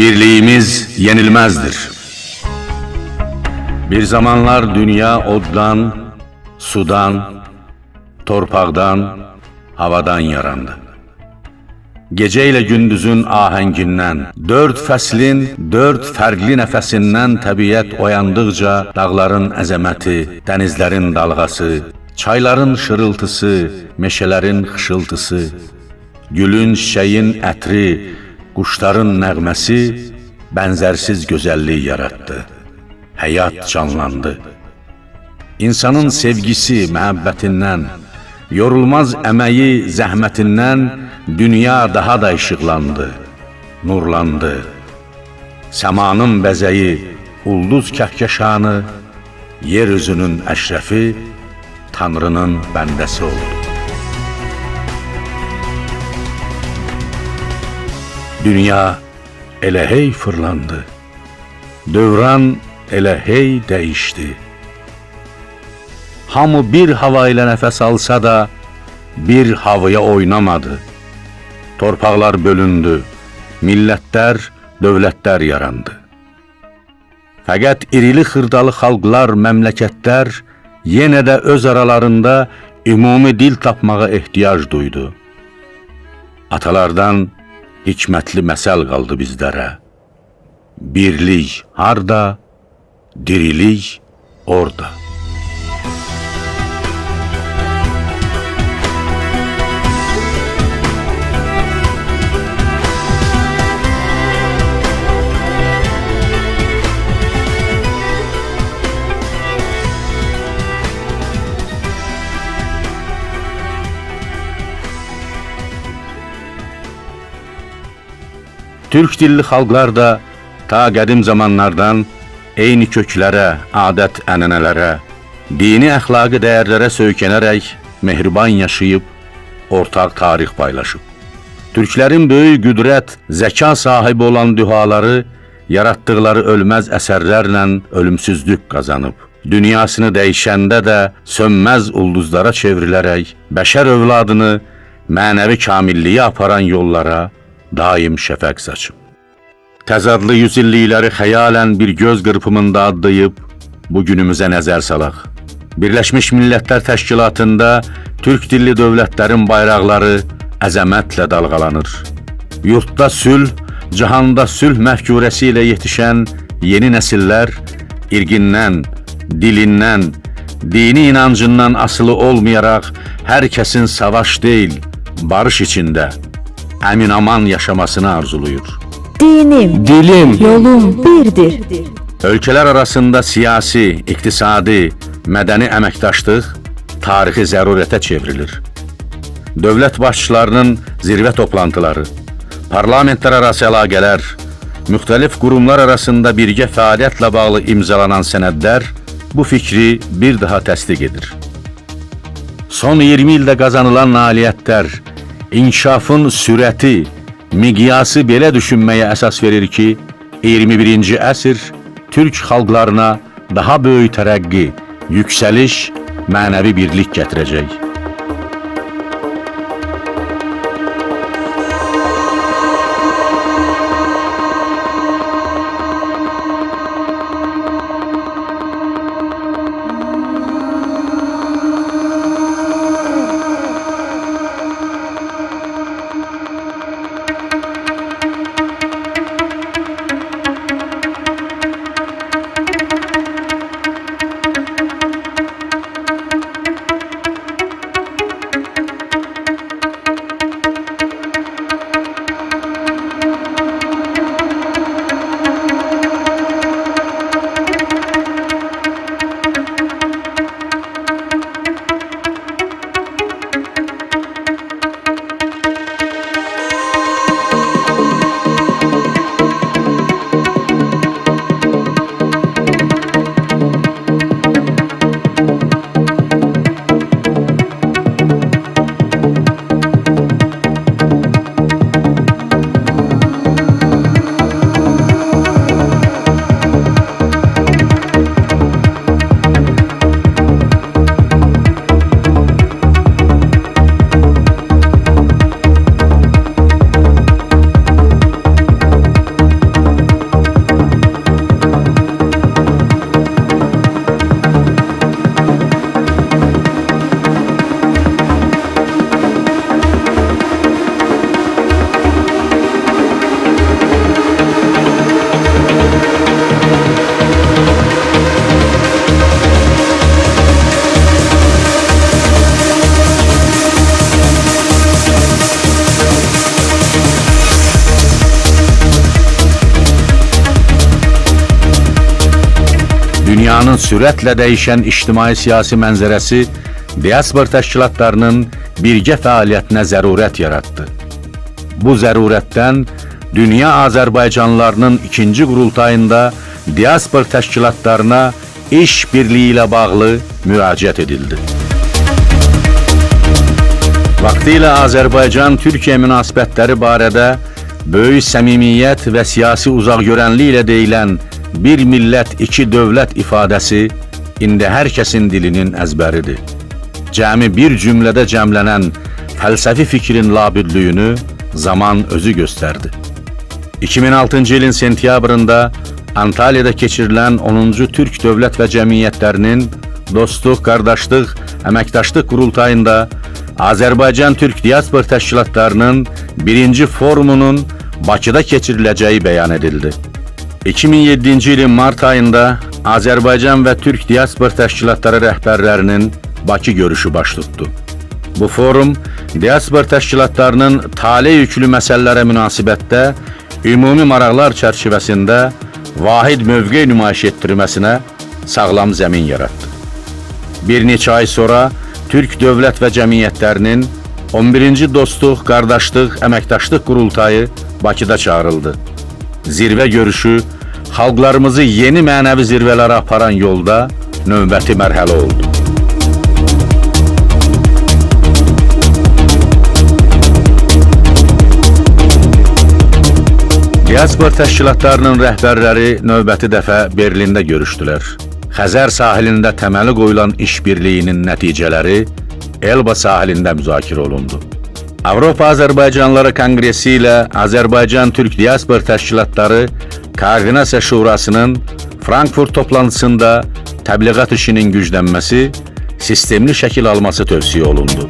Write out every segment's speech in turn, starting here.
Birliğimiz yenilmezdir. Bir zamanlar dünya oddan, sudan, torpaqdan, havadan yarandı. Gecə ilə gündüzün ahəngindən, dörd fəslin, dörd fərqli nəfəsindən təbiət oyandıqca dağların əzəməti, dənizlərin dalğası, çayların şırıltısı, meşələrin xışıltısı, gülün, çiçəyin ətri, quşların nəğməsi bənzərsiz gözəllik yaratdı. Həyat canlandı. İnsanın sevgisi, məhəbbətindən, yorulmaz əməyi, zəhmətindən dünya daha da işıqlandı, nurlandı. Səmanın bəzəyi, ulduz kəhkəşanı, yer üzünün əşrəfi, Tanrının bəndəsi oldu. Dünya elə hey fırlandı. Dövran elə hey dəyişdi. Hamı bir hava ilə nəfəs alsa da, bir havaya oynamadı. Torpaqlar bölündü, millətlər, dövlətlər yarandı. Fəqət irili xırdalı xalqlar, məmləkətlər yenə də öz aralarında ümumi dil tapmağa ehtiyac duydu. Atalardan hikmətli məsəl qaldı bizlərə. Birlik harda, dirilik orada. Türk dilli xalqlar da ta qədim zamanlardan eyni köklərə, adət-ənənələrə, dini əxlaqi dəyərlərə söykənərək mehriban yaşayıb ortaq tarix paylaşıb. Türklərin böyük qüdrət, zəka sahibi olan dühaları yaratdıqları ölməz əsərlərlə ölümsüzlük qazanıb. Dünyasını dəyişəndə də sönməz ulduzlara çevrilərək bəşər övladını mənəvi kamilliyə aparan yollara daim şəfəq saçıb. Təzadlı yüzillikləri xəyalən bir göz qırpımında adlayıb bu günümüzə nəzər salaq. Birləşmiş Millətlər Təşkilatında türk dilli dövlətlərin bayraqları əzəmətlə dalğalanır. Yurtda sülh, cahanda sülh məfkurəsi ilə yeni nəsillər irqindən, dilindən, dini inancından asılı olmayaraq hər kəsin savaş deyil, barış içində əmin-aman yaşamasını arzuluyur. Dinim, Dilim, yolum birdir. Ölkələr arasında siyasi, iqtisadi, mədəni əməkdaşlıq tarixi zərurətə çevrilir. Dövlət başçılarının zirvə toplantıları, parlamentlər arası əlaqələr, müxtəlif qurumlar arasında birgə fəaliyyətlə bağlı imzalanan sənədlər bu fikri bir daha təsdiq edir. Son 20 ildə qazanılan nailiyyətlər, inkişafın sürəti, miqyası belə düşünməyə əsas verir ki, 21-ci əsr türk xalqlarına daha böyük tərəqqi, yüksəliş, mənəvi birlik gətirəcək. Dünyanın sürətlə dəyişən ictimai-siyasi mənzərəsi diaspor təşkilatlarının birgə fəaliyyətinə zərurət yaratdı. Bu zərurətdən dünya Azərbaycanlılarının ikinci qurultayında diaspor təşkilatlarına iş birliyi ilə bağlı müraciət edildi. Vaxtilə Azərbaycan-Türkiyə münasibətləri barədə böyük səmimiyyət və siyasi uzaqgörənlik ilə deyilən bir millət, iki dövlət ifadəsi indi hər kəsin dilinin əzbəridir. Cəmi bir cümlədə cəmlənən fəlsəfi fikrin labüdlüyünü zaman özü göstərdi. 2006-cı ilin sentyabrında Antalyada keçirilən 10-cu Türk dövlət və cəmiyyətlərinin dostluq, qardaşlıq, əməkdaşlıq qurultayında Azərbaycan Türk Diaspor Təşkilatlarının birinci forumunun Bakıda keçiriləcəyi bəyan edildi. 2007-ci ilin mart ayında Azərbaycan və Türk Diaspor Təşkilatları rəhbərlərinin Bakı görüşü baş tutdu. Bu forum diaspor təşkilatlarının tale yüklü məsələlərə münasibətdə ümumi maraqlar çərçivəsində vahid mövqe nümayiş etdirməsinə sağlam zəmin yaratdı. Bir neçə ay sonra Türk dövlət və cəmiyyətlərinin 11-ci Dostluq, Qardaşlıq, Əməkdaşlıq Qurultayı Bakıda çağırıldı. Zirvə görüşü xalqlarımızı yeni mənəvi zirvələrə aparan yolda növbəti mərhələ oldu. Diaspor təşkilatlarının rəhbərləri növbəti dəfə Berlində görüşdülər. Xəzər sahilində təməli qoyulan işbirliyinin nəticələri Elba sahilində müzakirə olundu. Avropa Azərbaycanlıları Konqresi ilə Azərbaycan Türk Diaspor Təşkilatları Koordinasiya Şurasının Frankfurt toplantısında təbliğat işinin güclənməsi, sistemli şəkil alması tövsiyə olundu.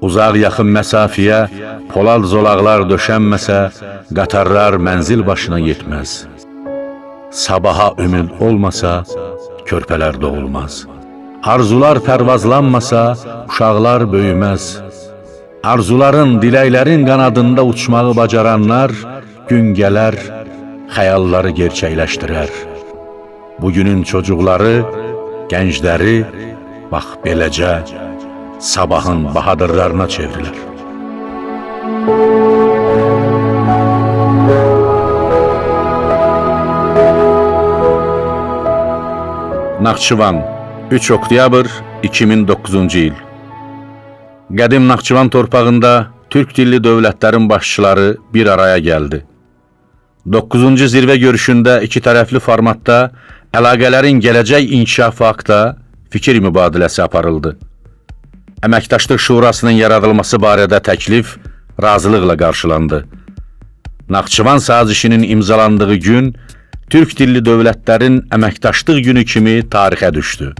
Uzaq yaxın məsafəyə polad zolaqlar döşənməsə, qatarlar mənzil başına yetməz. Sabaha ümid olmasa, körpələr doğulmaz. Arzular pərvazlanmasa, uşaqlar böyüməz. Arzuların, diləklərin qanadında uçmağı bacaranlar gün gələr, xəyalları gerçəkləşdirər. Bugünün çocukları, gəncləri bax beləcə sabahın bahadırlarına çevrilir. Naxçıvan 3 oktyabr 2009-cu il Qədim Naxçıvan torpağında Türk dilli dövlətlərin başçıları bir araya gəldi. 9-cu zirvə görüşündə iki tərəfli formatda əlaqələrin gələcək inkişafı haqqında fikir mübadiləsi aparıldı. Əməkdaşlıq Şurasının yaradılması barədə təklif razılıqla qarşılandı. Naxçıvan sazişinin imzalandığı gün Türk dilli dövlətlərin əməkdaşlıq günü kimi tarixə düşdü.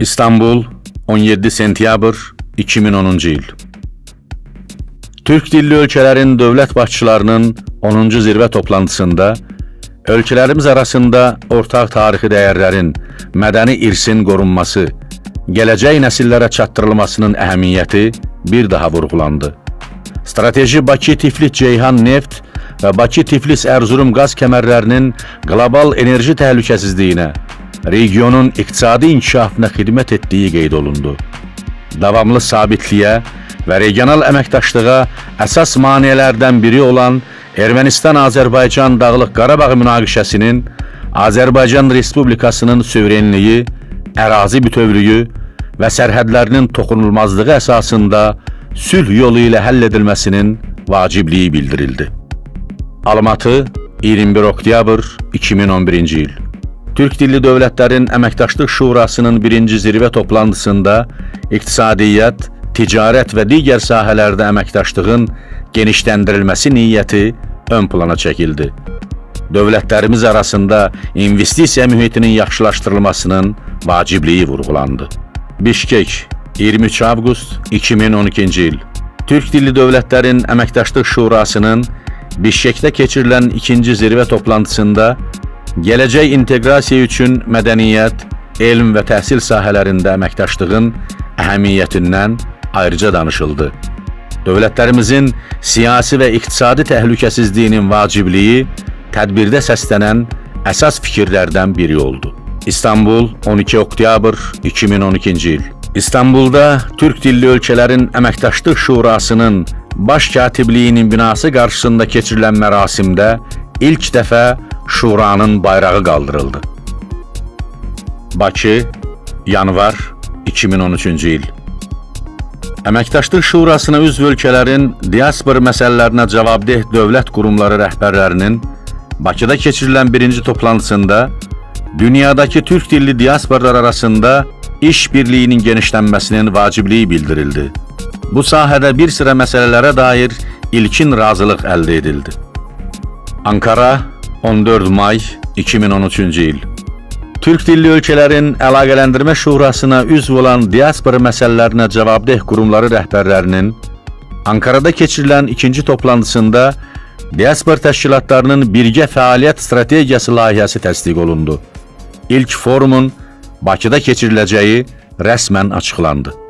İstanbul, 17 sentyabr 2010-cu il. Türk dilli ölkələrin dövlət başçılarının 10-cu zirvə toplantısında ölkələrimiz arasında ortaq tarixi dəyərlərin, mədəni irsin qorunması, gələcək nəsillərə çatdırılmasının əhəmiyyəti bir daha vurğulandı. Strateji Bakı-Tiflis-Ceyhan neft və Bakı-Tiflis-Ərzurum qaz kəmərlərinin qlobal enerji təhlükəsizliyinə, regionun iqtisadi inkişafına xidmət etdiyi qeyd olundu. Davamlı sabitliyə və regional əməkdaşlığa əsas maneələrdən biri olan Ermənistan-Azərbaycan Dağlıq Qarabağ münaqişəsinin Azərbaycan Respublikasının suverenliyi, ərazi bütövlüyü və sərhədlərinin toxunulmazlığı əsasında sülh yolu ilə həll edilməsinin vacibliyi bildirildi. Almatı 21 oktyabr 2011-ci il. Türk dilli dövlətlərin əməkdaşlıq şurasının birinci zirvə toplantısında iqtisadiyyat, ticarət və digər sahələrdə əməkdaşlığın genişləndirilməsi niyyəti ön plana çəkildi. Dövlətlərimiz arasında investisiya mühitinin yaxşılaşdırılmasının vacibliyi vurğulandı. Bişkek, 23 avqust 2012-ci il. Türk dilli dövlətlərin əməkdaşlıq şurasının Bişkekdə keçirilən ikinci zirvə toplantısında gələcək inteqrasiya üçün mədəniyyət, elm və təhsil sahələrində əməkdaşlığın əhəmiyyətindən ayrıca danışıldı. dövlətlərimizin siyasi və iqtisadi təhlükəsizliyinin vacibliyi tədbirdə səslənən əsas fikirlərdən biri oldu. İstanbul 12 oktyabr 2012-ci il. İstanbulda Türk dilli ölkələrin əməkdaşlıq şurasının baş katibliyinin binası qarşısında keçirilən mərasimdə ilk dəfə şuranın bayrağı qaldırıldı. Bakı, yanvar 2013-cü il. Əməkdaşlıq Şurasına üzv ölkələrin diaspor məsələlərinə cavabdeh dövlət qurumları rəhbərlərinin Bakıda keçirilən birinci toplantısında dünyadakı türk dilli diasporlar arasında iş birliyinin genişlənməsinin vacibliyi bildirildi. Bu sahədə bir sıra məsələlərə dair ilkin razılıq əldə edildi. Ankara 14 may 2013-cü il. Türk dilli ölkələrin əlaqələndirmə şurasına üzv olan diaspora məsələlərinə cavabdeh qurumları rəhbərlərinin Ankarada keçirilən ikinci toplantısında diaspor təşkilatlarının birgə fəaliyyət strategiyası layihəsi təsdiq olundu. İlk forumun Bakıda keçiriləcəyi rəsmən açıqlandı.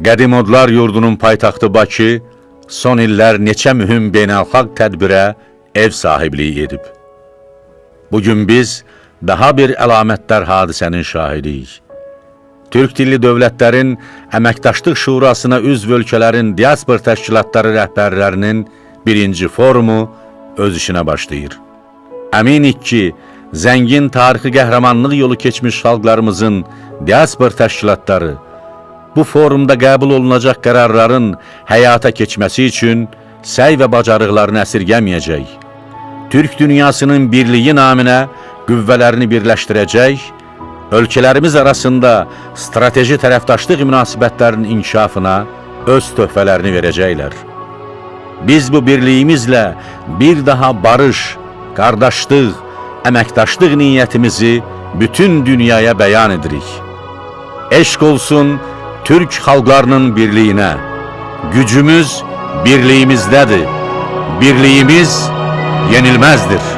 Qədim Odlar yurdunun paytaxtı Bakı son illər neçə mühüm beynəlxalq tədbirə ev sahibliyi edib. Bugün biz daha bir əlamətdar hadisənin şahidiyik. Türk dilli dövlətlərin Əməkdaşlıq Şurasına üzv ölkələrin diaspor təşkilatları rəhbərlərinin birinci forumu öz işinə başlayır. Əminik ki, zəngin tarixi qəhrəmanlıq yolu keçmiş xalqlarımızın diaspor təşkilatları bu forumda qəbul olunacaq qərarların həyata keçməsi üçün səy və bacarıqlarını əsirgəməyəcək. Türk dünyasının birliyi naminə qüvvələrini birləşdirəcək, ölkələrimiz arasında strateji tərəfdaşlıq münasibətlərinin inkişafına öz töhfələrini verəcəklər. Biz bu birliyimizlə bir daha barış, qardaşlıq, əməkdaşlıq niyyətimizi bütün dünyaya bəyan edirik. Eşq olsun Türk xalqlarının birliyinə. Gücümüz birliyimizdədir. Birliyimiz yenilməzdir.